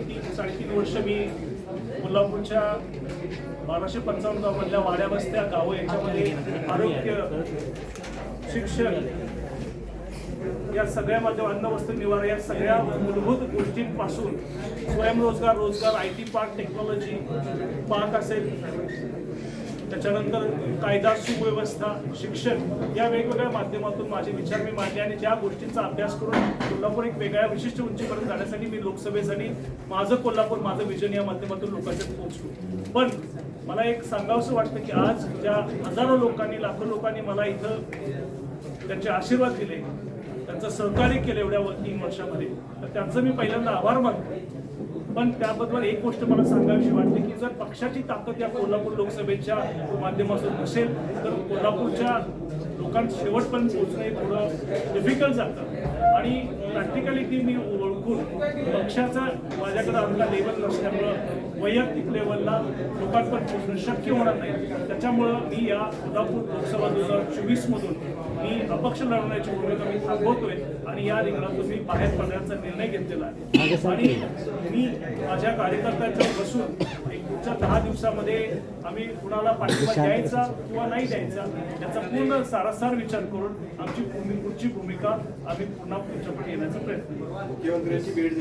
तीन साडेतीन वर्ष मी कोल्हापूरच्या बाराशे पंचावन्न गावामधल्या वाड्या वस्त्या गावं याच्यामध्ये आरोग्य शिक्षण या सगळ्या माध्यम अन्न वस्त्र निवारा या सगळ्या मूलभूत पासून स्वयंरोजगार रोजगार I T park technology park असेल. त्याच्यानंतर कायदा सुव्यवस्था शिक्षण या वेगवेगळ्या माध्यमातून माझे विचार मी मांडले आणि ज्या गोष्टींचा अभ्यास करून कोल्हापूर एक वेगळ्या विशिष्ट उंचीपर्यंत जाण्यासाठी मी लोकसभेसाठी माझं कोल्हापूर माझं विजन या माध्यमातून लोकांच्यात पोहोचलो. पण मला एक सांगावंसं वाटतं की आज ज्या हजारो लोकांनी लाखो लोकांनी मला इथं त्यांचे आशीर्वाद दिले त्यांचं सहकार्य केलं एवढ्या व- तीन वर्षामध्ये. तर त्यांचं मी पहिल्यांदा आभार मानतो. पण त्याबद्दल एक गोष्ट मला सांगावीशी वाटते की जर पक्षाची ताकद या कोल्हापूर लोकसभेच्या माध्यमातून नसेल तर कोल्हापूरच्या लोकांत शेवटपर्यंत पोहोचणं हे थोडं डिफिकल्ट जातं. आणि प्रॅक्टिकली ती मी ओळखून पक्षाचा माझ्याकडे आमचा लेवल नसल्यामुळे वैयक्तिक लेवलला लोकांपर्यंत पोहोचणं शक्य होणार नाही. त्याच्यामुळं मी या कोल्हापूर लोकसभा दोन हजार चोवीसमधून मी अपक्ष लढवण्याची भूमिका मी थांबवतोय आणि या रिंगणातून मी बाहेर पडण्याचा निर्णय घेतलेला आहे. आणि मी माझ्या कार्यकर्त्यांच्या बसून एक पुढच्या दहा दिवसामध्ये आम्ही कुणाला पाठिंबा द्यायचा किंवा नाही द्यायचा याचा पूर्ण सारासार विचार करून आमची भूमी पुढची भूमिका आम्ही पुन्हा पुढच्या येण्याचा प्रयत्न करू. मुख्यमंत्र्यांची भेट